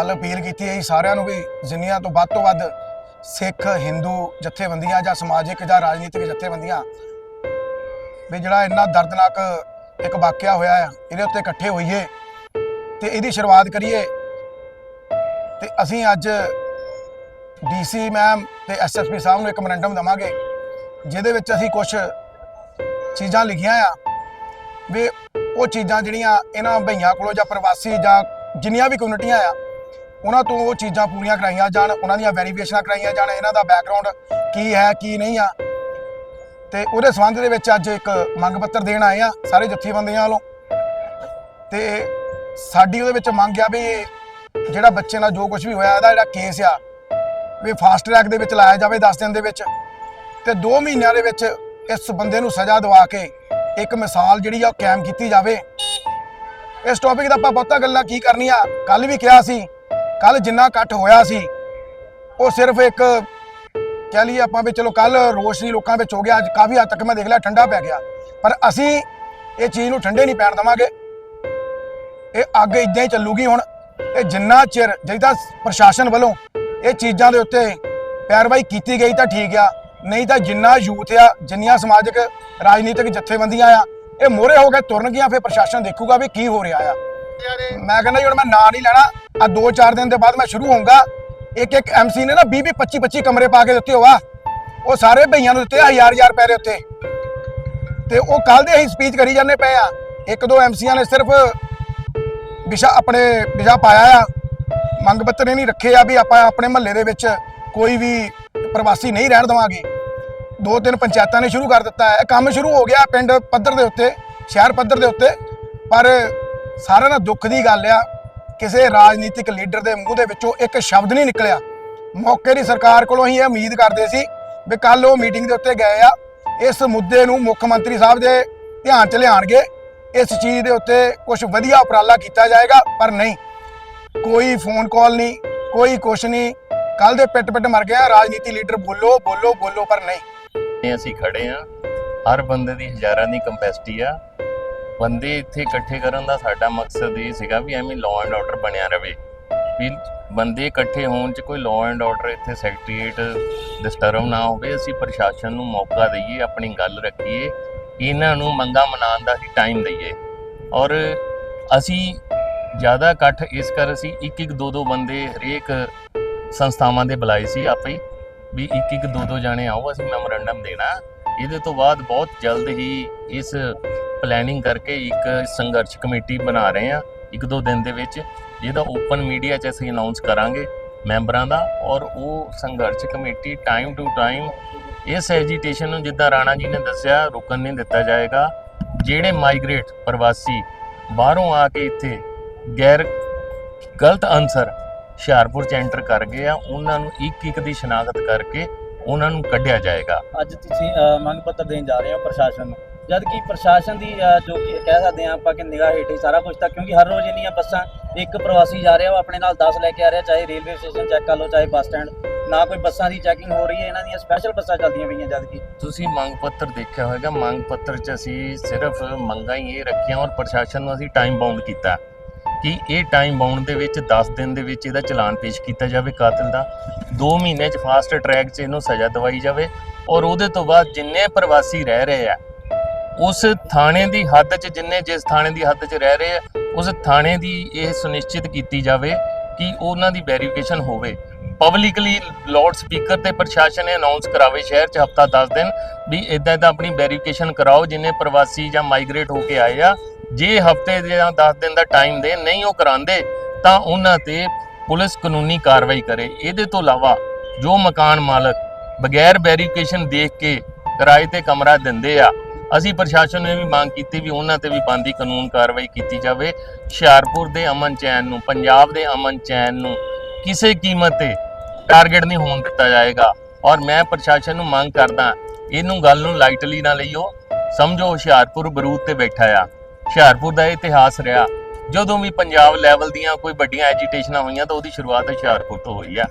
ਕੱਲ ਅਪੀਲ ਕੀਤੀ ਹੈ ਜੀ ਸਾਰਿਆਂ ਨੂੰ ਵੀ ਜਿੰਨੀਆਂ ਤੋਂ ਵੱਧ ਤੋਂ ਵੱਧ ਸਿੱਖ, ਹਿੰਦੂ ਜਥੇਬੰਦੀਆਂ ਜਾਂ ਸਮਾਜਿਕ ਜਾਂ ਰਾਜਨੀਤਿਕ ਜਥੇਬੰਦੀਆਂ ਵੀ ਜਿਹੜਾ ਇੰਨਾ ਦਰਦਨਾਕ ਇੱਕ ਵਾਕਿਆ ਹੋਇਆ ਆ, ਇਹਦੇ ਉੱਤੇ ਇਕੱਠੇ ਹੋਈਏ ਤੇ ਇਹਦੀ ਸ਼ੁਰੂਆਤ ਕਰੀਏ। ਤੇ ਅਸੀਂ ਅੱਜ ਡੀਸੀ ਮੈਮ ਤੇ ਐਸਐਸਪੀ ਸਾਹਿਬ ਨੂੰ ਇੱਕ ਮੈਮੋਰੰਡਮ ਦਵਾਂਗੇ, ਜਿਹਦੇ ਵਿੱਚ ਅਸੀਂ ਕੁਝ ਚੀਜ਼ਾਂ ਲਿਖੀਆਂ ਆ ਵੀ ਉਹ ਚੀਜ਼ਾਂ ਜਿਹੜੀਆਂ ਇਹਨਾਂ ਭਈਆਂ ਕੋਲੋਂ ਜਾਂ ਪ੍ਰਵਾਸੀ ਜਾਂ ਜਿੰਨੀਆਂ ਵੀ ਕਮਿਊਨਿਟੀਆਂ ਆ ਉਹਨਾਂ ਤੋਂ ਉਹ ਚੀਜ਼ਾਂ ਪੂਰੀਆਂ ਕਰਾਈਆਂ ਜਾਣ, ਉਹਨਾਂ ਦੀਆਂ ਵੈਰੀਫਿਕੇਸ਼ਨਾਂ ਕਰਾਈਆਂ ਜਾਣ, ਇਹਨਾਂ ਦਾ ਬੈਕਗ੍ਰਾਉਂਡ ਕੀ ਹੈ, ਕੀ ਨਹੀਂ ਆ। ਤੇ ਉਹਦੇ ਸੰਬੰਧ ਦੇ ਵਿੱਚ ਅੱਜ ਇੱਕ ਮੰਗ ਪੱਤਰ ਦੇਣ ਆਏ ਆ, ਸਾਰੇ ਜਥੇਬੰਦੀਆਂ ਵੱਲੋਂ। ਤੇ ਸਾਡੀ ਉਹਦੇ ਵਿੱਚ ਮੰਗ ਆ ਵੀ ਜਿਹੜਾ ਬੱਚੇ ਨਾਲ ਜੋ ਕੁਝ ਵੀ ਹੋਇਆ, ਇਹਦਾ ਜਿਹੜਾ ਕੇਸ ਆ, ਵੀ ਫਾਸਟ ਟਰੈਕ ਦੇ ਵਿੱਚ ਲਾਇਆ ਜਾਵੇ 10 ਦਿਨ ਦੇ ਵਿੱਚ। ਤੇ 2 ਮਹੀਨਿਆਂ ਦੇ ਵਿੱਚ ਇਸ ਬੰਦੇ ਨੂੰ ਸਜ਼ਾ ਦਿਵਾ ਕੇ ਇੱਕ ਮਿਸਾਲ ਜਿਹੜੀ ਆ ਉਹ ਕਾਇਮ ਕੀਤੀ ਜਾਵੇ। ਇਸ ਟੌਪਿਕ ਦਾ ਆਪਾਂ ਬਹੁਤਾ ਗੱਲਾਂ ਕੀ ਕਰਨੀਆਂ ਕੱਲ ਵੀ ਕਿਹਾ ਸੀ ਕੱਲ ਜਿੰਨਾ ਇਕੱਠ ਹੋਇਆ ਸੀ, ਉਹ ਸਿਰਫ ਇੱਕ ਕਹਿ ਲਈਏ ਆਪਾਂ ਵੀ ਚਲੋ ਕੱਲ ਰੋਸ਼ਨੀ ਲੋਕਾਂ ਵਿੱਚ ਹੋ ਗਿਆ, ਅੱਜ ਕਾਫੀ ਹੱਦ ਤੱਕ ਮੈਂ ਦੇਖ ਲਿਆ ਠੰਡਾ ਪੈ ਗਿਆ। ਪਰ ਅਸੀਂ ਇਹ ਚੀਜ਼ ਨੂੰ ਠੰਡੇ ਨਹੀਂ ਪੈਣ ਦਵਾਂਗੇ। ਇਹ ਅੱਗੇ ਇਦਾਂ ਹੀ ਚੱਲੂਗੀ ਹੁਣ। ਇਹ ਜਿੰਨਾ ਚਿਰ ਜਿਹਦਾ ਪ੍ਰਸ਼ਾਸਨ ਵੱਲੋਂ ਇਹ ਚੀਜ਼ਾਂ ਦੇ ਉੱਤੇ ਪੈਰਵਾਈ ਕੀਤੀ ਗਈ ਤਾਂ ਠੀਕ ਆ, ਨਹੀਂ ਤਾਂ ਜਿੰਨਾ ਯੂਥ ਆ, ਜਿੰਨੀਆਂ ਸਮਾਜਿਕ, ਰਾਜਨੀਤਿਕ ਜਥੇਬੰਦੀਆਂ ਆ, ਇਹ ਮੋਹਰੇ ਹੋ ਕੇ ਤੁਰਨਗੀਆਂ, ਫਿਰ ਪ੍ਰਸ਼ਾਸਨ ਦੇਖੂਗਾ ਵੀ ਕੀ ਹੋ ਰਿਹਾ ਆ। ਮੈਂ ਕਹਿੰਦਾ ਜੀ, ਹੁਣ ਮੈਂ ਨਾਂ ਨਹੀਂ ਲੈਣਾ। ਆ 2-4 ਦਿਨ ਦੇ ਬਾਅਦ ਮੈਂ ਸ਼ੁਰੂ ਹੋਊਂਗਾ। ਇੱਕ ਇੱਕ ਐਮਸੀ ਨੇ ਨਾ 20 25 25 ਕਮਰੇ ਪਾ ਕੇ ਦਿੱਤੇ ਹੋਆ। ਉਹ ਸਾਰੇ ਭਈਆਂ ਨੂੰ ਦਿੱਤੇ ਆ, ਹਜ਼ਾਰ ਹਜ਼ਾਰ ਪੈਰੇ ਉੱਤੇ। ਤੇ ਉਹ ਕੱਲ ਦੇ ਅਸੀਂ ਸਪੀਚ ਕਰੀ ਜਾਂਦੇ ਪਏ ਆ। ਇੱਕ ਦੋ ਐਮਸੀਆਂ ਨੇ ਸਿਰਫ ਵਿਸ਼ਾ ਆਪਣੇ ਵਿਸ਼ਾ ਪਾਇਆ ਆ। ਮੰਗ ਪੱਤਰ ਇਹ ਨਹੀਂ ਰੱਖੇ ਆ ਵੀ ਆਪਾਂ ਆਪਣੇ ਮਹੱਲੇ ਦੇ ਵਿੱਚ ਕੋਈ ਵੀ ਪ੍ਰਵਾਸੀ ਨਹੀਂ ਰਹਿਣ ਦੇਵਾਂਗੇ। ਦੋ ਤਿੰਨ ਪੰਚਾਇਤਾਂ ਨੇ ਸ਼ੁਰੂ ਕਰ ਦਿੱਤਾ ਹੈ। ਇਹ ਕੰਮ ਸ਼ੁਰੂ ਹੋ ਗਿਆ ਪਿੰਡ ਪੱਧਰ ਦੇ ਉੱਤੇ, ਸ਼ਹਿਰ ਪੱਧਰ ਦੇ ਉੱਤੇ। ਪਰ ਸਾਰਿਆਂ ਨਾਲ ਦੁੱਖ ਦੀ ਗੱਲ ਆ, ਕਿਸੇ ਰਾਜਨੀਤਿਕ ਲੀਡਰ ਦੇ ਮੂੰਹ ਦੇ ਵਿੱਚੋਂ ਇੱਕ ਸ਼ਬਦ ਨਹੀਂ ਨਿਕਲਿਆ। ਮੌਕੇ ਦੀ ਸਰਕਾਰ ਕੋਲੋਂ ਹੀ ਇਹ ਉਮੀਦ ਕਰਦੇ ਸੀ ਵੀ ਕੱਲ ਉਹ ਮੀਟਿੰਗ ਦੇ ਉੱਤੇ ਗਏ ਆ, ਇਸ ਮੁੱਦੇ ਨੂੰ ਮੁੱਖ ਮੰਤਰੀ ਸਾਹਿਬ ਦੇ ਧਿਆਨ 'ਚ ਲਿਆਣਗੇ ਇਸ ਚੀਜ਼ ਦੇ ਉੱਤੇ ਕੁਝ ਵਧੀਆ ਉਪਰਾਲਾ ਕੀਤਾ ਜਾਏਗਾ, ਪਰ ਨਹੀਂ। ਕੋਈ ਫੋਨ ਕਾਲ ਨਹੀਂ, ਕੋਈ ਕੁਛ ਨਹੀਂ ਕੱਲ ਦੇ ਪਿੱਟ ਪਿੱਟ ਮਰ ਗਿਆ, ਰਾਜਨੀਤੀ ਲੀਡਰ ਬੋਲੋ ਬੋਲੋ ਬੋਲੋ, ਪਰ ਨਹੀਂ। ਅਸੀਂ ਖੜੇ ਆ ਹਰ ਬੰਦੇ ਦੀ ਹਜ਼ਾਰਾਂ ਦੀ ਕੰਪੈਸਿਟੀ ਆ। ਬੰਦੇ ਇੱਥੇ ਇਕੱਠੇ ਕਰਨ ਦਾ ਸਾਡਾ ਮਕਸਦ ਇਹ ਸੀਗਾ ਵੀ ਐਵੇਂ ਲਾਅ ਐਂਡ ਆਰਡਰ ਬਣਿਆ ਰਵੇ। ਵੀ ਬੰਦੇ ਇਕੱਠੇ ਹੋਣ ਚ ਕੋਈ ਲਾਅ ਐਂਡ ਆਰਡਰ ਇੱਥੇ ਸੈਕਟਰੀਏਟ ਡਿਸਟਰਬ ਨਾ ਹੋਵੇ, ਅਸੀਂ ਪ੍ਰਸ਼ਾਸਨ ਨੂੰ ਮੌਕਾ ਦਈਏ, ਆਪਣੀ ਗੱਲ ਰੱਖੀਏ, ਇਹਨਾਂ ਨੂੰ ਮੰਗਾ ਮਨਾਉਣ ਦਾ ਹੀ ਟਾਈਮ ਦਈਏ। ਔਰ ਅਸੀਂ ਜ਼ਿਆਦਾ ਇਕੱਠ ਇਸ ਕਰ ਅਸੀਂ ਇੱਕ ਇੱਕ ਦੋ ਦੋ ਬੰਦੇ ਹਰੇਕ ਸੰਸਥਾਵਾਂ ਦੇ ਬੁਲਾਏ ਸੀ ਆਪੇ, ਵੀ ਇੱਕ ਇੱਕ ਦੋ ਦੋ ਜਾਣੇ ਆਓ, ਅਸੀਂ ਮੈਮੋਰੰਡਮ ਦੇਣਾ। ਇਹਦੇ ਤੋਂ ਬਾਅਦ ਬਹੁਤ ਜਲਦ ਹੀ ਇਸ ਪਲੈਨਿੰਗ ਕਰਕੇ ਇੱਕ ਸੰਘਰਸ਼ ਕਮੇਟੀ ਬਣਾ ਰਹੇ ਆ ਇੱਕ ਦੋ ਦਿਨ ਦੇ ਵਿੱਚ, ਜਿਹਦਾ ਓਪਨ ਮੀਡੀਆ 'ਚ ਅਸੀਂ ਅਨਾਉਂਸ ਕਰਾਂਗੇ ਮੈਂਬਰਾਂ ਦਾ ਔਰ ਉਹ ਸੰਘਰਸ਼ ਕਮੇਟੀ ਟਾਈਮ ਟੂ ਟਾਈਮ ਇਸ ਐਜੀਟੇਸ਼ਨ ਨੂੰ, ਜਿੱਦਾਂ ਰਾਣਾ ਜੀ ਨੇ ਦੱਸਿਆ, ਰੁਕਣ ਨਹੀਂ ਦਿੱਤਾ ਜਾਏਗਾ। ਜਿਹੜੇ ਮਾਈਗ੍ਰੇਟ ਪ੍ਰਵਾਸੀ ਬਾਹਰੋਂ ਆ ਕੇ ਇੱਥੇ ਗੈਰ ਗਲਤ ਅਨਸਰ ਹੁਸ਼ਿਆਰਪੁਰ ਚ ਐਂਟਰ ਕਰ ਗਏ ਆ, ਉਹਨਾਂ ਨੂੰ ਇੱਕ ਇੱਕ ਦੀ ਸ਼ਨਾਖਤ ਕਰਕੇ ਉਹਨਾਂ ਨੂੰ ਕੱਢਿਆ ਜਾਏਗਾ। ਅੱਜ ਤੁਸੀਂ ਮੰਗ ਪੱਤਰ ਦੇਣ ਜਾ ਰਹੇ ਹੋ ਪ੍ਰਸ਼ਾਸਨ ਨੂੰ? ਜਦ ਕਿ ਪ੍ਰਸ਼ਾਸਨ ਦੀ ਜੋ ਕਿ ਕਹਿ ਸਕਦੇ ਆ ਆਪਾਂ ਕਿ ਨਿਗਾਹ ਹੇਠ ਹੀ ਸਾਰਾ ਕੁਝ ਤਾਂ ਕਿਉਂਕਿ ਹਰ ਰੋਜ਼ ਇੰਨੀਆਂ ਬੱਸਾਂ, ਇੱਕ ਪ੍ਰਵਾਸੀ ਜਾ ਰਿਹਾ, ਉਹ ਆਪਣੇ ਨਾਲ 10 ਲੈ ਕੇ ਆ ਰਿਹਾ, ਚਾਹੇ ਰੇਲਵੇ ਸਟੇਸ਼ਨ ਚੈੱਕ ਕਰ ਲਓ, ਚਾਹੇ ਬੱਸ ਸਟੈਂਡ, ਨਾ ਕੋਈ ਬੱਸਾਂ ਦੀ ਚੈਕਿੰਗ ਹੋ ਰਹੀ ਹੈ, ਇਹਨਾਂ ਦੀਆਂ ਸਪੈਸ਼ਲ ਬੱਸਾਂ ਚੱਲਦੀਆਂ ਪਈਆਂ ਜਦ ਕਿ। ਤੁਸੀਂ ਮੰਗ ਪੱਤਰ ਦੇਖਿਆ ਹੋਵੇਗਾ, ਮੰਗ ਪੱਤਰ 'ਚ ਅਸੀਂ ਸਿਰਫ ਮੰਗਾਂ ਹੀ ਇਹ ਰੱਖੀਆਂ ਔਰ ਪ੍ਰਸ਼ਾਸਨ ਨੂੰ ਅਸੀਂ ਟਾਈਮ ਬਾਉਂਡ ਕੀਤਾ। ਕਿ ਇਹ ਟਾਈਮ ਬਾਉਂਡ ਦੇ ਵਿੱਚ 10 ਦਿਨ ਦੇ ਵਿੱਚ ਇਹਦਾ ਚਲਾਨ ਪੇਸ਼ ਕੀਤਾ ਜਾਵੇ ਕਾਤਲ ਦਾ 2 ਮਹੀਨੇ 'ਚ ਫਾਸਟ ਟਰੈਕ 'ਚ ਇਹਨੂੰ ਸਜ਼ਾ ਦਵਾਈ ਜਾਵੇ ਔਰ ਉਹਦੇ ਤੋਂ ਬਾਅਦ ਜਿੰਨੇ ਪ੍ਰਵਾਸੀ ਰਹਿ ਰਹੇ ਆ ਉਸ ਥਾਣੇ ਦੀ ਹੱਦ 'ਚ ਜਿੰਨੇ ਜਿਸ ਥਾਣੇ ਦੀ ਹੱਦ 'ਚ ਰਹਿ ਰਹੇ ਆ, ਉਸ ਥਾਣੇ ਦੀ ਇਹ ਸੁਨਿਸ਼ਚਿਤ ਕੀਤੀ ਜਾਵੇ ਕਿ ਉਹਨਾਂ ਦੀ ਵੈਰੀਫਿਕੇਸ਼ਨ ਹੋਵੇ। ਪਬਲਿਕਲੀ ਲਾਊਡ ਸਪੀਕਰ ਤੇ ਪ੍ਰਸ਼ਾਸਨ ਨੇ ਅਨਾਉਂਸ ਕਰਾਵੇ ਸ਼ਹਿਰ 'ਚ ਹਫਤਾ 10 ਦਿਨ ਵੀ ਇਦਾਂ ਦਾ ਆਪਣੀ ਵੈਰੀਫਿਕੇਸ਼ਨ ਕਰਾਓ, ਜਿੰਨੇ ਪ੍ਰਵਾਸੀ ਜਾਂ ਮਾਈਗ੍ਰੇਟ ਹੋ ਕੇ ਆਏ ਆ। ਜੇ ਹਫ਼ਤੇ ਜਾਂ 10 ਦਿਨ ਦਾ ਟਾਈਮ ਦੇ ਨਹੀਂ ਉਹ ਕਰਾਉਂਦੇ, ਤਾਂ ਉਹਨਾਂ ਤੇ ਪੁਲਿਸ ਕਾਨੂੰਨੀ ਕਾਰਵਾਈ ਕਰੇ। ਇਹਦੇ ਤੋਂ ਇਲਾਵਾ ਜੋ ਮਕਾਨ ਮਾਲਕ ਬਗੈਰ ਵੈਰੀਫਿਕੇਸ਼ਨ ਦੇਖ ਕੇ ਕਿਰਾਏ ਤੇ ਕਮਰਾ ਦਿੰਦੇ ਆ ਅਸੀਂ ਪ੍ਰਸ਼ਾਸਨ ਨੇ ਵੀ ਮੰਗ ਕੀਤੀ ਵੀ ਉਹਨਾਂ ਤੇ ਵੀ ਬੰਦੀ ਕਾਨੂੰਨ ਕਾਰਵਾਈ ਕੀਤੀ ਜਾਵੇ। ਹੁਸ਼ਿਆਰਪੁਰ ਦੇ ਅਮਨ ਚੈਨ ਨੂੰ, ਪੰਜਾਬ ਦੇ ਅਮਨ ਚੈਨ ਨੂੰ ਕਿਸੇ ਕੀਮਤ ਤੇ ਟਾਰਗੇਟ ਨਹੀਂ ਹੋਣ ਦਿੱਤਾ ਜਾਏਗਾ। ਔਰ ਮੈਂ ਪ੍ਰਸ਼ਾਸਨ ਨੂੰ ਮੰਗ ਕਰਦਾ, ਇਹਨੂੰ ਗੱਲ ਨੂੰ ਲਾਈਟਲੀ ਨਾ ਲਈਓ। ਸਮਝੋ ਹੁਸ਼ਿਆਰਪੁਰ ਬਰੂਦ ਤੇ ਬੈਠਾ ਆ। ਹੁਸ਼ਿਆਰਪੁਰ ਦਾ ਇਤਿਹਾਸ ਰਿਹਾ। ਜਦੋਂ ਵੀ ਪੰਜਾਬ ਲੈਵਲ ਦੀਆਂ ਕੋਈ ਵੱਡੀਆਂ ਐਜੀਟੇਸ਼ਨਾਂ ਹੋਈਆਂ ਤਾਂ ਉਹਦੀ ਸ਼ੁਰੂਆਤ ਹੁਸ਼ਿਆਰਪੁਰ ਤੋਂ ਹੋਈ ਆ।